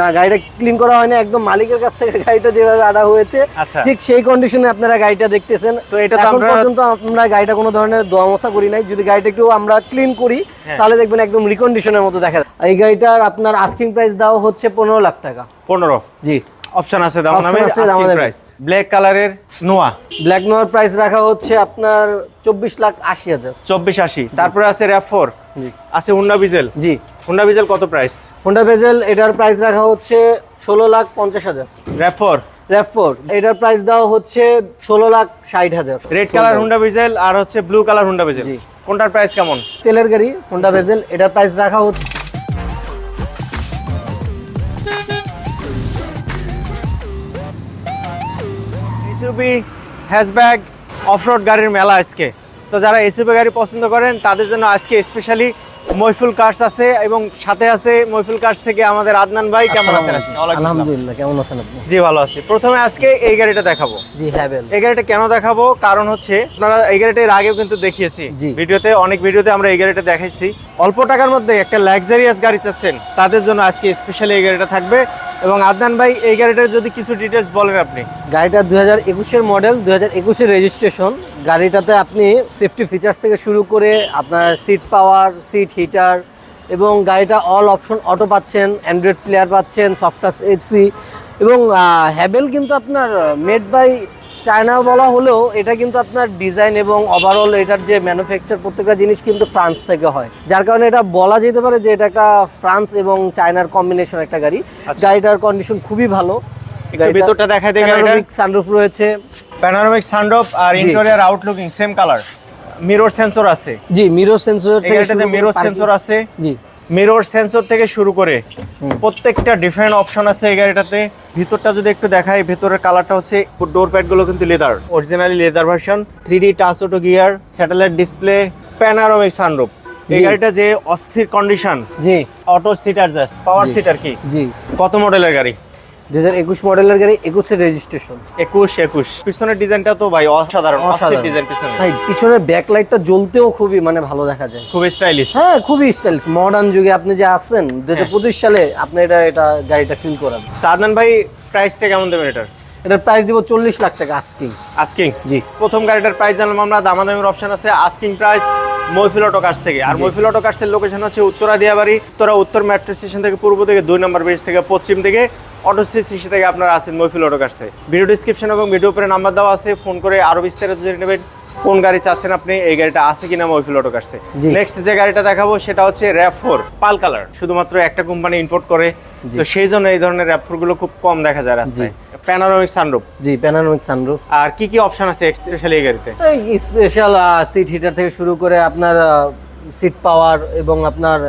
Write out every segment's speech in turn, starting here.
না গাড়িটা ক্লিন করা হয়নি একদম মালিকের কাছ থেকে গাড়িটা যেভাবে আনা হয়েছে আচ্ছা। ঠিক সেই কন্ডিশনে আপনারা গাড়িটা দেখতেছেন। তো এটা এখন পর্যন্ত আমরা গাড়িটা কোনো ধরনের দোয়ামশা করি নাই। যদি গাড়িটা একটু আমরা ক্লিন করি হ্যাঁ। তাহলে দেখবেন একদম রিকন্ডিশনের মতো দেখা যায়। এই গাড়িটার আপনার আস্কিং প্রাইস দাও হচ্ছে পনেরো লাখ টাকা। পনেরো। জি। অপশন আছে দাম নামে। প্রাইস ব্ল্যাক কালারের নোয়া। ব্ল্যাক নোয়ার প্রাইস রাখা হচ্ছে আপনার চব্বিশ লাখ আশি হাজার। চব্বিশ আশি। তারপরে আছে র্যাপ ফোর জি। আছে হুন্ডা বিজেল জি। হুন্ডা বিজেল কত প্রাইস হোন্ডা বেজেল এটার প্রাইস রাখা হচ্ছে ষোলো লাখ পঞ্চাশ হাজার। র্যাপ ফোর র্যাপ ফোর এটার প্রাইস দেওয়া হচ্ছে ষোলো লাখ ষাট হাজার। রেড কালার হুন্ডা বিজেল আর হচ্ছে ব্লু কালার হুন্ডা বিজেল জি। কোনটার প্রাইস কেমন? তেলের গাড়ি হোন্ডা বেজেল এটার প্রাইস রাখা হচ্ছে এসইউবি হ্যাশব্যাগ অফরোড গাড়ির মেলা আজকে। তো যারা এসইউবি গাড়ি পছন্দ করেন তাদের জন্য আজকে স্পেশালি মইফুল কার্স আছে এবং সাথে আছে মইফুল কার্স থেকে আমাদের আদনান ভাই। কেমন আছেন। আলহামদুলিল্লাহ কেমন আছেন আপনি? জি ভালো আছি। প্রথমে আজকে এই গাড়িটা দেখাবো। জি হ্যাভেল এই গাড়িটা কেন দেখাবো? কারণ হচ্ছে আপনারা এই গাড়িটা এর আগেও কিন্তু দেখিয়েছি। ভিডিওতে অনেক ভিডিওতে আমরা এই গাড়িটা দেখাইছি। অল্প টাকার মধ্যে একটা লাক্সারিয়াস গাড়ি চাচ্ছেন। তাদের জন্য আজকে স্পেশালি এই গাড়িটা থাকবে। এবং আদনান ভাই, এই গাড়িটার যদি কিছু ডিটেলস বলেন আপনি। গাড়িটা দু হাজার একুশের মডেল দু হাজার একুশের রেজিস্ট্রেশন গাড়িটাতে আপনি সেফটি ফিচার্স থেকে শুরু করে আপনার সিট পাওয়ার সিট হিটার এবং গাড়িটা অল অপশন অটো পাচ্ছেন অ্যান্ড্রয়েড প্লেয়ার পাচ্ছেন সফটওয়্যার এসি এবং হ্যাভেল কিন্তু আপনার মেড বাই চায়না বলা হলেও এটা কিন্তু আপনার ডিজাইন এবং ওভারঅল এটার যে ম্যানুফ্যাকচার প্রত্যেকটা জিনিস কিন্তু ফ্রান্স থেকে হয়। যার কারণে এটা বলা যেতে পারে যে এটা একটা ফ্রান্স এবং চায়নার কম্বিনেশন একটা গাড়ি। গাড়িটার কন্ডিশন খুবই ভালো। ভিতরটা দেখাই দিই গাড়িটার। সানরুফ রয়েছে। প্যানোরামিক সানরুফ আর। Interior outlooking same colour mirror sensor আছে। জি মিরর সেন্সর এই গাড়িটাতে মিরর সেন্সর আছে। জি। মিরর সেন্সর থেকে শুরু করে প্রত্যেকটা ডিফারেন্ট অপশন আছে এই গাড়িটাতে। ভিতরটা যদি একটু দেখাই ভিতরের কালারটা হচ্ছে ডোর প্যাডগুলো কিন্তু leather originally leather version three D touch auto gear satellite display panoramic sunroof এই গাড়িটা যে অস্থির কন্ডিশন জি। Auto seater just power seater কি। জি। কত মডেলের গাড়ি? দুই হাজার একুশ মডেলের গাড়ি একুশের রেজিস্ট্রেশন একুশ একুশ। পিছনের ডিজাইনটা তো ভাই অসাধারণ অসাধারণ। ডিজাইন পিছনে। ভাই পিছনের ব্যাক লাইটটা জ্বলতেও খুবই মানে ভালো দেখা যায়। খুব স্টাইলিশ হ্যাঁ খুবই স্টাইলিশ মডার্ন যুগে আপনি যে আছেন দু হাজার পঁচিশ সালে আপনি এটা এটা গাড়িটা ফিল করান সাদনান ভাই প্রাইসটা কেমন দেবেন এটার? এটার প্রাইস দিব চল্লিশ লাখ টাকা আস্কিং আস্কিং জি। প্রথম গাড়িটার প্রাইস জানলাম আমরা দামাদামির অপশন আছে asking price Moifil auto cars থেকে। আর মৈফিল অটো কার্সের লোকেশন হচ্ছে উত্তরা দিয়াবাড়ি উত্তরা উত্তর মেট্রো স্টেশন থেকে পূর্ব থেকে দুই নম্বর ব্রিজ থেকে পশ্চিম থেকে অটো সিসি থেকে আপনারা আছেন মৈফিল অটো কার্সে ভিডিও ডিসক্রিপশন এবং ভিডিও উপরে নাম্বার দেওয়া আছে ফোন করে আরও বিস্তারিত জেনে নেবেন কোন গাড়ি চাচ্ছেন আপনি এই গাড়িটা আছে কিনা মৈফিল অটো কার্সে নেক্সট যে গাড়িটা দেখাবো সেটা হচ্ছে র্যাপ ফোর পাল কালার। শুধুমাত্র একটা কোম্পানি ইম্পোর্ট করে। তো সেই জন্য এই ধরনের র্যাপগুলো খুব কম দেখা যায় রাস্তায়। প্যানারোমিক সানরুফ জি প্যানারোমিক সানরুফ আর কি কি অপশন আছে স্পেশালি এই গাড়িতে? স্পেশাল সিট হিটার থেকে শুরু করে আপনার সিট পাওয়ার এবং আপনার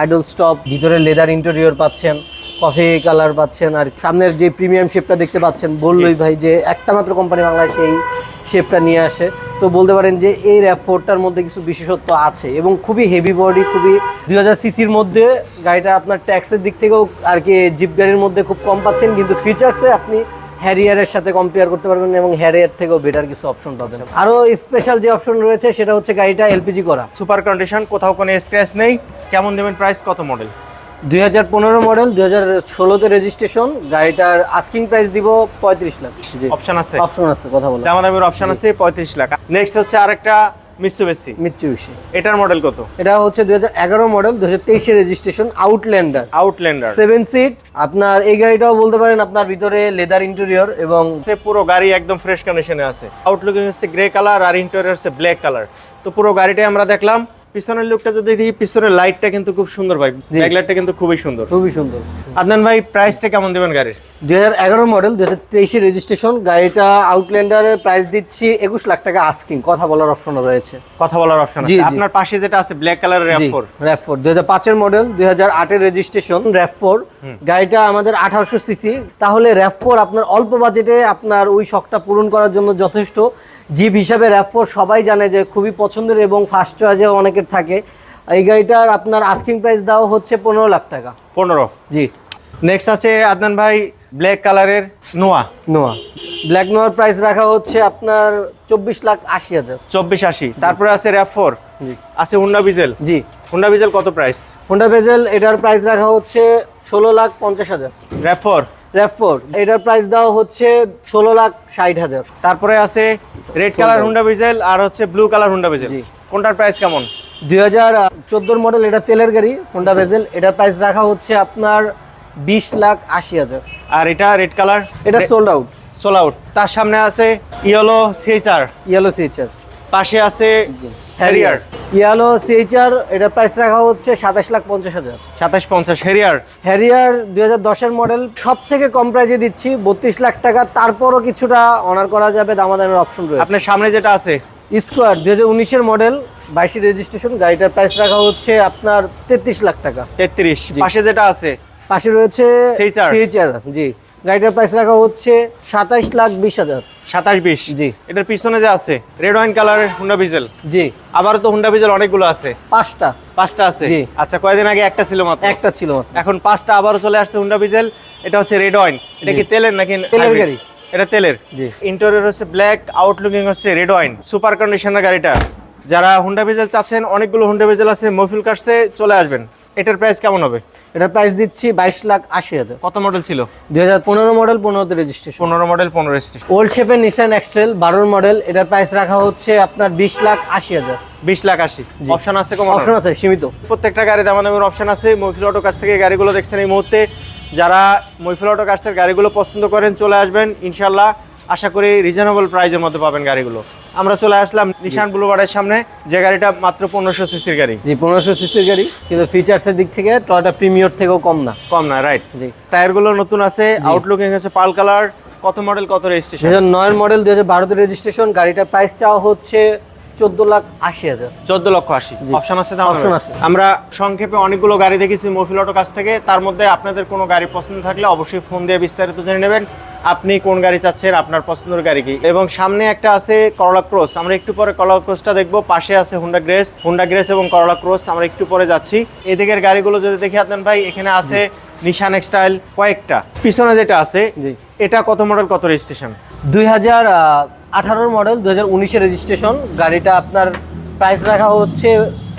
আইডল স্টপ ভিতরে লেদার ইন্টেরিয়র পাচ্ছেন। কফি কালার পাচ্ছেন আর সামনের যে প্রিমিয়াম শেপটা দেখতে পাচ্ছেন বললোই ভাই যে একটা মাত্র কোম্পানি বাংলায় সেই শেপটা নিয়ে আসে। তো বলতে পারেন যে এই র্যাপ ফোরটার মধ্যে কিছু বিশেষত্ব আছে এবং খুবই হেভি বডি খুবই দুই হাজার সিসির মধ্যে গাড়িটা আপনার ট্যাক্সের দিক থেকেও আর কি জিপ গাড়ির মধ্যে খুব কম পাচ্ছেন কিন্তু ফিচার্সে আপনি হ্যারিয়ারের সাথে কম্পেয়ার করতে পারবেন এবং হ্যারিয়ার থেকেও বেটার কিছু অপশন পাবেন। আরও স্পেশাল যে অপশন রয়েছে সেটা হচ্ছে গাড়িটা এলপিজি করা। সুপার কন্ডিশন কোথাও কোনো স্ক্র্যাচ নেই। কেমন দেবেন প্রাইস কত মডেল দুই হাজার পনেরো মডেল দুই হাজার ষোলোতে রেজিস্ট্রেশন গাড়িটার আস্কিং প্রাইস দিব পঁয়ত্রিশ লাখ। জি। অপশন আছে? অপশন আছে কথা বলো। দামাদামির অপশন আছে পঁয়ত্রিশ লাখ। নেক্সট হচ্ছে আরেকটা মিৎসুবিশি মিচ্ছুবিশি এটার মডেল কত? এটা হচ্ছে দুই হাজার এগারো মডেল দুই হাজার তেইশে registration Outlander Outlander seven seat আপনার এই গাড়িটাও বলতে পারেন আপনার ভিতরে লেদার ইন্টেরিয়র এবং সে পুরো গাড়ি একদম ফ্রেশ কন্ডিশনে আছে। আউটলুকিং হচ্ছে গ্রে কালার আর ইন্টেরিয়র হচ্ছে ব্ল্যাক কালার তো পুরো গাড়িটাই আমরা দেখলাম পিছনের লুকটা যদি দেখি পিছনের লাইটটা কিন্তু খুব সুন্দর ভাই। ব্যাক লাইটটা কিন্তু খুবই সুন্দর। খুবই সুন্দর। আদনান ভাই প্রাইসটা কেমন দেবেন গাড়ির? দুই হাজার এগারো মডেল দুই হাজার তেইশে রেজিস্ট্রেশন গাড়িটা আউটল্যান্ডারের প্রাইস দিচ্ছি একুশ লাখ টাকা আস্কিং কথা বলার অপশন রয়েছে। কথা বলার অপশন আছে। আপনার পাশে যেটা আছে ব্ল্যাক কালারের র্যাপ ফোর র্যাপ ফোর দুই হাজার পাঁচের মডেল দুই হাজার আটের রেজিস্ট্রেশন র্যাপ ফোর গাড়িটা আমাদের আঠারোশো সিসি তাহলে র্যাপ ফোর আপনার অল্প বাজেটে আপনার ওই শখটা পূরণ করার জন্য যথেষ্ট। জিপ হিসাবে র্যাপ ফোর সবাই জানে যে খুবই পছন্দের এবং ফার্স্ট চয়েসে অনেকের থাকে। এই গাড়িটার আপনার আস্কিং প্রাইস দাও হচ্ছে পনেরো লাখ টাকা। পনেরো। জি। নেক্সট আছে আদনান ভাই ব্ল্যাক কালারের নোয়া নোয়া ব্ল্যাক নোয়ার প্রাইস রাখা হচ্ছে আপনার চব্বিশ লাখ আশি হাজার। চব্বিশ আশি। তারপরে আছে র্যাপ ফোর জি। আছে হুন্ডা বিজেল জি। হুন্ডা বিজেল কত প্রাইস হোন্ডা বেজেল এটার প্রাইস রাখা হচ্ছে ষোলো লাখ পঞ্চাশ হাজার। র্যাপ ফোর র্যাপ এটার প্রাইস দেওয়া হচ্ছে ষোলো লাখ ষাট হাজার। তারপরে আছে রেড কালার হুন্ডা ভিজেল আর হচ্ছে ব্লু কালার হুন্ডা ভিজেল কোনটার প্রাইস কেমন? দুই হাজার চোদ্দোর মডেল এটা তেলের গাড়ি হোন্ডা ভেজেল এটার প্রাইস রাখা হচ্ছে আপনার বিশ লাখ আশি হাজার। আর এটা রেড কালার এটা সোল্ড আউট সোল আউট তার সামনে আছে ইয়েলো সিএইচআর ইয়েলো সিএইচআর পাশে আছে হ্যারিয়ার ইয়ালো সিএইচআর এটার প্রাইস রাখা হচ্ছে সাতাশ লাখ পঞ্চাশ হাজার। সাতাশ পঞ্চাশ হ্যারিয়ার হ্যারিয়ার দুই হাজার দশের মডেল সব থেকে কম প্রাইজে দিচ্ছি বত্রিশ লাখ টাকা। তারপরও কিছুটা অনার করা যাবে দামাদামের অপশন রয়েছে। আপনার সামনে যেটা আছে? স্কোয়ার দুই হাজার উনিশের মডেল বাইশে রেজিস্ট্রেশন গাড়িটার প্রাইস রাখা হচ্ছে আপনার তেত্রিশ লাখ টাকা। তেত্রিশ। পাশে যেটা আছে? পাশে রয়েছে সিএইচআর জি। গাড়িটার প্রাইস রাখা হচ্ছে সাতাইশ লাখ বিশ হাজার। সাতাশ বিশ? জি। এটার পিছনে যে আছে রেড ওয়াইন কালারের হুন্ডা ভিজেল জি। আবারও তো হুন্ডা ভিজেল অনেকগুলো আছে। পাঁচটা। পাঁচটা আছে? জি। আচ্ছা কয়েকদিন আগে একটা ছিল মাত্র? একটা ছিল এখন পাঁচটা আবারও চলে আসছে হুন্ডা ভিজেল এটা হচ্ছে রেড ওয়াইন এটা কি তেলের নাকি তেলের গাড়ি। এটা তেলের। জি। ইন্টেরিয়র হচ্ছে ব্ল্যাক আউটলুকিং হচ্ছে রেড ওয়াইন সুপার কন্ডিশনের গাড়িটা। যারা হুন্ডা ভিজেল চাচ্ছেন অনেকগুলো হুন্ডা ভিজেল আছে মফিল কাটছে চলে আসবেন। এটার প্রাইস কেমন হবে? এটার প্রাইস দিচ্ছি বাইশ লাখ আশি হাজার। কত মডেল ছিল? দুই হাজার পনেরো মডেল পনেরোতে রেজিস্ট্রেশন পনেরো মডেল পনেরো স্টেশন ওল্ড শেপের নিশান এক্সট্রেল বারোর মডেল এটার প্রাইস রাখা হচ্ছে আপনার বিশ লাখ আশি হাজার। বিশ লাখ আশি। অপশন আছে কম অপশন আছে সীমিত। প্রত্যেকটা গাড়ি দাম দামের অপশন আছে। মৈফিল অটো কাছ থেকে গাড়িগুলো দেখছেন এই মুহূর্তে। যারা মৈফিল অটো কাছের গাড়িগুলো পছন্দ করেন চলে আসবেন। ইনশাল্লাহ আশা করি রিজনেবল প্রাইজের মধ্যে পাবেন গাড়িগুলো। আমরা চলে আসলাম নিশান বুলুবাড়ের সামনে। যে গাড়িটা মাত্র পনেরোশো সিসির গাড়ি। জি পনেরোশো সিসির গাড়ি কিন্তু ফিচার্সের দিক থেকে টয়টা প্রিমিয়র থেকেও কম না। কম না রাইট জি। টায়ারগুলো নতুন আছে আউটলুকিং আছে পাল কালার কত মডেল কত রেজিস্ট্রেশন নয় মডেল দু হাজার বারোতে রেজিস্ট্রেশন গাড়িটার প্রাইস চাওয়া হচ্ছে চোদ্দ লাখ আশি হাজার। চোদ্দ লক্ষ আশি। অপশন আছে Option আছে। আমরা সংক্ষেপে অনেকগুলো গাড়ি দেখেছি মফিল অটো কাছ থেকে। তার মধ্যে আপনাদের কোনো গাড়ি পছন্দ থাকলে অবশ্যই ফোন দিয়ে বিস্তারিত জেনে নেবেন। আপনি কোন গাড়ি চাচ্ছেন আপনার পছন্দের গাড়ি কি? এবং সামনে একটা আছে করলা ক্রস আমরা একটু পরে করলা ক্রসটা দেখব। পাশে আছে হুন্ডা গ্রেস হুন্ডা গ্রেস এবং করলা ক্রস আমরা একটু পরে যাচ্ছি। এদিকের গাড়িগুলো যদি দেখি আদনান ভাই এখানে আছে নিশান এক্সটাইল কয়েকটা। পিছনে যেটা আছে এটা কত মডেল কত রেজিস্ট্রেশন দুই হাজার আঠারোর মডেল দুই হাজার উনিশের রেজিস্ট্রেশন গাড়িটা আপনার প্রাইস রাখা হচ্ছে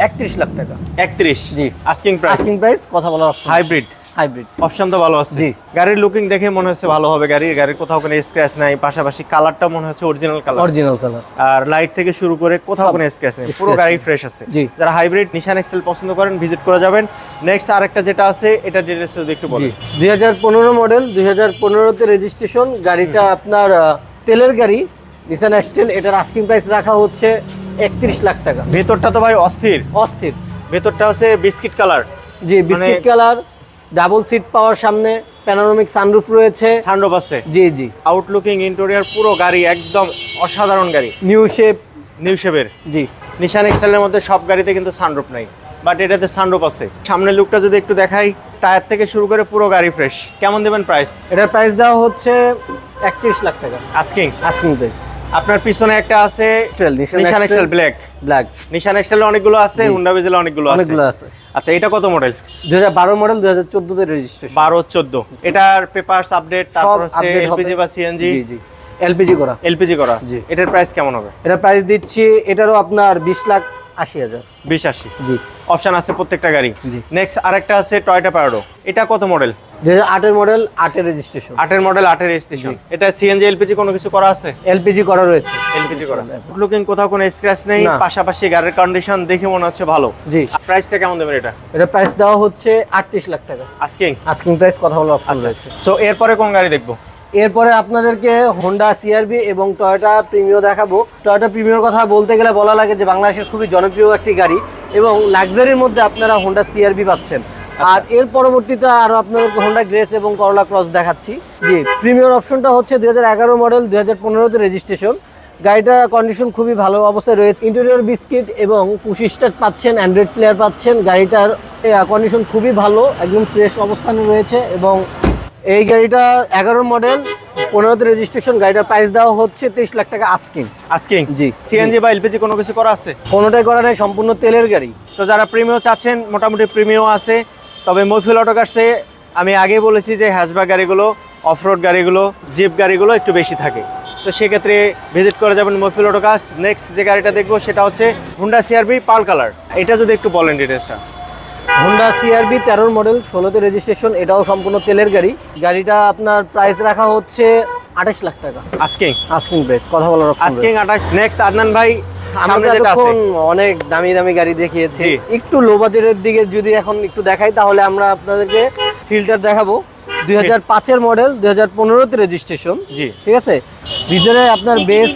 একত্রিশ লাখ টাকা। একত্রিশ? জি। আস্কিং প্রাইস আস্কিং প্রাইস কথা বলার হাইব্রিড হাইব্রিড অপশন তো ভালো আছে। জি। গাড়ির লুকিং দেখে মনে হচ্ছে ভালো হবে গাড়ির গাড়ির কোথাও কোনো স্ক্র্যাচ নাই পাশাপাশি কালারটা মনে হচ্ছে অরিজিনাল কালার অরিজিনাল কালার আর লাইট থেকে শুরু করে কোথাও কোনো স্ক্র্যাচ নেই পুরো গাড়ি ফ্রেশ আছে। জি। যারা হাইব্রিড নিশান এক্সেল পছন্দ করেন ভিজিট করে যাবেন। নেক্সট আরেকটা যেটা আছে এটা ডিটেলস যদি একটু জি বলেন। দুই হাজার পনেরো মডেল দুই হাজার পনেরোতে রেজিস্ট্রেশন গাড়িটা আপনার তেলের গাড়ি নিসান এক্সটেল এটার আস্কিং প্রাইস রাখা হচ্ছে একত্রিশ লাখ টাকা। ভেতরটা তো ভাই অস্থির। অস্থির। ভেতরটা হচ্ছে বিস্কিট কালার জি biscuit colour double seat power সামনে প্যানোরামিক সানরুফ রয়েছে। সানরোপ আছে। জি জি। আউটলুকিং ইন্টেরিয়র পুরো গাড়ি একদম অসাধারণ গাড়ি। নিউ শেপ নিউ শেপের জি। নিশান এক্সটাইলের মধ্যে সব গাড়িতে কিন্তু সানরুফ নাই। বাট এটাতে সানরুপ আছে। সামনের লুকটা যদি একটু দেখাই টায়ার থেকে শুরু করে পুরো গাড়ি ফ্রেশ কেমন দেবেন প্রাইস এটার প্রাইস দেওয়া হচ্ছে একত্রিশ লাখ টাকা। আস্কিং আস্কিং প্রাইস আপনার পিছনে একটা আছে নিশান এক্সেল ব্ল্যাক ব্ল্যাক নিশান এক্সেল অনেকগুলো আছে হুন্ডা ভিজেল অনেকগুলো আছে। অনেকগুলো আছে। আচ্ছা এটা কত মডেল দুই হাজার বারো মডেল দুই হাজার চোদ্দোতে রেজিস্ট্রেশন বারো চোদ্দ। এটার পেপারস আপডেট তারপর হচ্ছে এলপিজি বা সিএনজি জি জি। এলপিজি করা। এলপিজি করা। জি। এটার প্রাইস কেমন হবে? এটার প্রাইস দিচ্ছি এটারও আপনার বিশ লাখ আশি হাজার। বিশ আশি। জি। অপশন আছে প্রত্যেকটা গাড়ি। জি। নেক্সট আরেকটা আছে টয়টা প্যারাডো এটা কত মডেল হাজার আটের মডেল আটের রেজিস্ট্রেশন আটের মডেল আটের স্টেশন এটা সিএনজি এলপিজি কোনো কিছু করা আছে? এলপিজি করা রয়েছে। এলপিজি করা লুকিং কোথাও কোনো স্ক্র্যাচ নেই পাশাপাশি গাড়ির কন্ডিশন দেখে মনে হচ্ছে ভালো। জি। প্রাইসটা কেমন দেবেন এটা? এটা প্রাইস দেওয়া হচ্ছে আটত্রিশ লাখ টাকা। আস্কিং আস্কিং প্রাইস কথা বলার অপশন আচ্ছা। রয়েছে। সো এরপরে কোন গাড়ি দেখব? এরপরে আপনাদেরকে হোন্ডা সিআরবি এবং টয়োটা প্রিমিও দেখাবো। টয়োটা প্রিমিওর কথা বলতে গেলে বলা লাগে যে বাংলাদেশের খুবই জনপ্রিয় একটি গাড়ি এবং লাক্সারির মধ্যে আপনারা হোন্ডা সিআরবি পাচ্ছেন। আর এর পরবর্তীতে আরও আপনাদেরকে হোন্ডা গ্রেস এবং করলা ক্রস দেখাচ্ছি। জি প্রিমিয়ার অপশনটা হচ্ছে দু মডেল দু হাজার রেজিস্ট্রেশন গাড়িটার কন্ডিশন খুবই ভালো অবস্থায় রয়েছে। ইন্টেরিয়র বিস্কিট এবং পুশি স্টার্ট পাচ্ছেন অ্যান্ড্রয়েড প্লেয়ার পাচ্ছেন। গাড়িটার কন্ডিশন খুবই ভালো, একদম ফ্রেশ অবস্থানে রয়েছে এবং এই গাড়িটা এগারো মডেল পনেরোতে রেজিস্ট্রেশন গাড়িটার প্রাইস দেওয়া হচ্ছে তেইশ লাখ টাকা আস্কিং আস্কিং জি। সিএনজি বা এলপিজি কোনো কিছু করা আছে? কোনোটাই করা নেই সম্পূর্ণ তেলের গাড়ি। তো যারা প্রিমিও চাচ্ছেন মোটামুটি প্রিমিও আছে। তবে মৈফিল অটোকার্সে আমি আগে বলেছি যে হ্যাশব্যাক গাড়িগুলো অফরোড গাড়িগুলো জিপ গাড়িগুলো একটু বেশি থাকে। তো সেক্ষেত্রে ভিজিট করে যাবেন মৈফিল অটোকার্স নেক্সট যে গাড়িটা দেখব সেটা হচ্ছে হুন্ডা সিআরবি পাল কালার। এটা যদি একটু বলেন ডিটেলসটা হোন্ডা সিআরবি তেরোর মডেল ষোলোতে রেজিস্ট্রেশন এটাও সম্পূর্ণ তেলের গাড়ি। গাড়িটা আপনার প্রাইস রাখা হচ্ছে আঠাশ লাখ টাকা। আস্কিং আস্কিং প্রাইস কথা বলার আস্কিং আঠাশ নেক্সট আদনান ভাই আমরা এতক্ষণ অনেক দামি দামি গাড়ি দেখিয়েছি। একটু লো বাজেটের দিকে যদি এখন একটু দেখাই তাহলে আমরা আপনাদেরকে ফিল্টার দেখাবো। দুই হাজার পাঁচের মডেল দুই হাজার পনেরোতে রেজিস্ট্রেশন জি। ঠিক আছে? ভিতরে আপনার বেস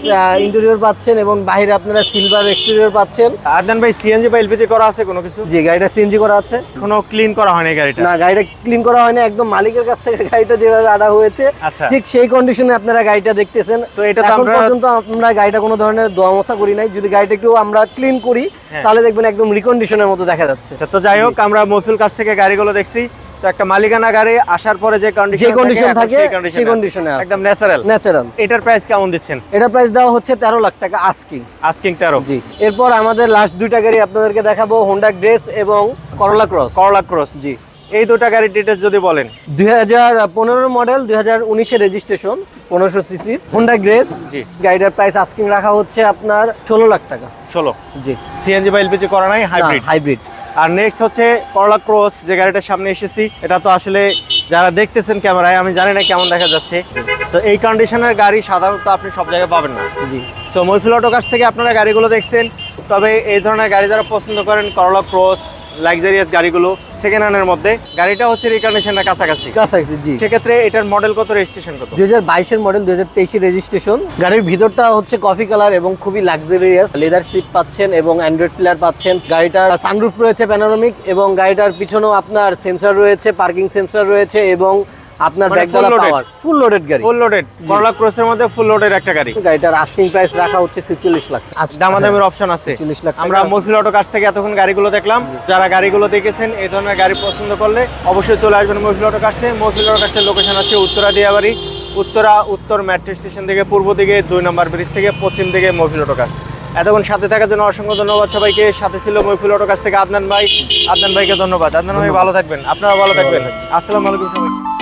ইন্টেরিয়র পাচ্ছেন এবং বাইরে আপনারা সিলভার এক্সটেরিয়র পাচ্ছেন। আদনান ভাই সিএনজি বা এলপিজি করা আছে কোনো কিছু? যে গাড়িটা সিএনজি করা আছে। কোনো ক্লিন করা হয়নি গাড়িটা? না গাড়িটা ক্লিন করা হয়নি একদম মালিকের কাছ থেকে গাড়িটা যেভাবে আনা হয়েছে আচ্ছা। ঠিক সেই কন্ডিশনে আপনারা গাড়িটা দেখতেছেন। তো এটা তো এখন পর্যন্ত আমরা গাড়িটা কোনো ধরনের দোয়া মোছা করি নাই। যদি গাড়িটা একটু আমরা ক্লিন করি হ্যাঁ। তাহলে দেখবেন একদম রিকন্ডিশনের মতো দেখা যাচ্ছে। আচ্ছা তো যাই হোক আমরা মফিল কাছ থেকে গাড়িগুলো দেখছি। তো একটা মালিকানা গাড়ি আসার পরে যে কন্ডিশন যে condition থাকে, সেই আছে। একদম ন্যাচারাল ন্যাচারাল এটার প্রাইস কেমন দিচ্ছেন? এটা প্রাইস দেওয়া হচ্ছে তেরো লাখ টাকা আস্কিং আস্কিং তেরো। জি। এরপর আমাদের লাস্ট দুইটা গাড়ি আপনাদেরকে দেখাবো হোন্ডা গ্রেস এবং করলা ক্রস করলা ক্রস জি। এই দুটা গাড়ির ডিটেলস যদি বলেন। দুই হাজার পনেরো মডেল দুই হাজার উনিশে রেজিস্ট্রেশন পনেরোশো সিসি হোন্ডা গ্রেস জি। গাড়িটার প্রাইস আস্কিং রাখা হচ্ছে আপনার ষোলো লাখ টাকা। ষোলো। জি। সিএনজি বা এলপিজি করা নাই হাইব্রিড হাইব্রিড আর নেক্সট হচ্ছে করলা ক্রস যে গাড়িটার সামনে এসেছি এটা তো আসলে যারা দেখতেছেন ক্যামেরায় আমি জানি না কেমন দেখা যাচ্ছে। তো এই কন্ডিশনের গাড়ি সাধারণত আপনি সব জায়গায় পাবেন না। জি। সো মৈফিল অটো কাছ থেকে আপনারা গাড়িগুলো দেখছেন তবে এই ধরনের গাড়ি যারা পছন্দ করেন করলা ক্রস লাক্সারিয়াস গাড়িগুলো সেকেন্ড হ্যান্ডের মধ্যে। গাড়িটা হচ্ছে রিকন্ডিশনের কাছাকাছি। কাছাকাছি জি। সেক্ষেত্রে এটার মডেল কত রেজিস্ট্রেশন কত? দুই হাজার বাইশের মডেল দুই হাজার রেজিস্ট্রেশন গাড়ির ভিতরটা হচ্ছে কফি কালার এবং খুবই লাক্সারিয়াস লেদার সিট পাচ্ছেন এবং অ্যান্ড্রয়েড প্লেয়ার পাচ্ছেন। গাড়িটার সানরুফ রয়েছে প্যানোরামিক এবং গাড়িটার পিছনেও আপনার সেন্সর রয়েছে পার্কিং সেন্সর রয়েছে এবং আপনার ব্যাকডালা পাওয়ার ফুল লোডেড গাড়ি। ফুল লোডেড করলা ক্রসের মধ্যে ফুল লোডের একটা গাড়ি। গাড়িটার আস্কিং প্রাইস রাখা হচ্ছে ছেচল্লিশ লাখ দামাদামির অপশন আছে। 46 লাখ আমরা মফিল অটো কাছ থেকে এতক্ষণ গাড়িগুলো দেখলাম। যারা গাড়িগুলো দেখেছেন এই ধরনের গাড়ি পছন্দ করলে অবশ্যই চলে আসবেন মফিল অটো কাছে। মফিল অটো কাছের লোকেশন আছে উত্তরা দিয়াবাড়ি। উত্তরা উত্তর মেট্রো স্টেশন থেকে পূর্ব দিকে দুই নম্বর ব্রিজ থেকে পশ্চিম দিকে মফিল অটো কাছ এতক্ষণ সাথে থাকার জন্য অসংখ্য ধন্যবাদ সবাইকে। সাথে ছিল মফিল অটো কাছ থেকে আদনান ভাই। আদনান ভাইকে ধন্যবাদ। আদনান ভাই ভালো থাকবেন। আপনারা ভালো থাকবেন। আসসালামু আলাইকুম সবাই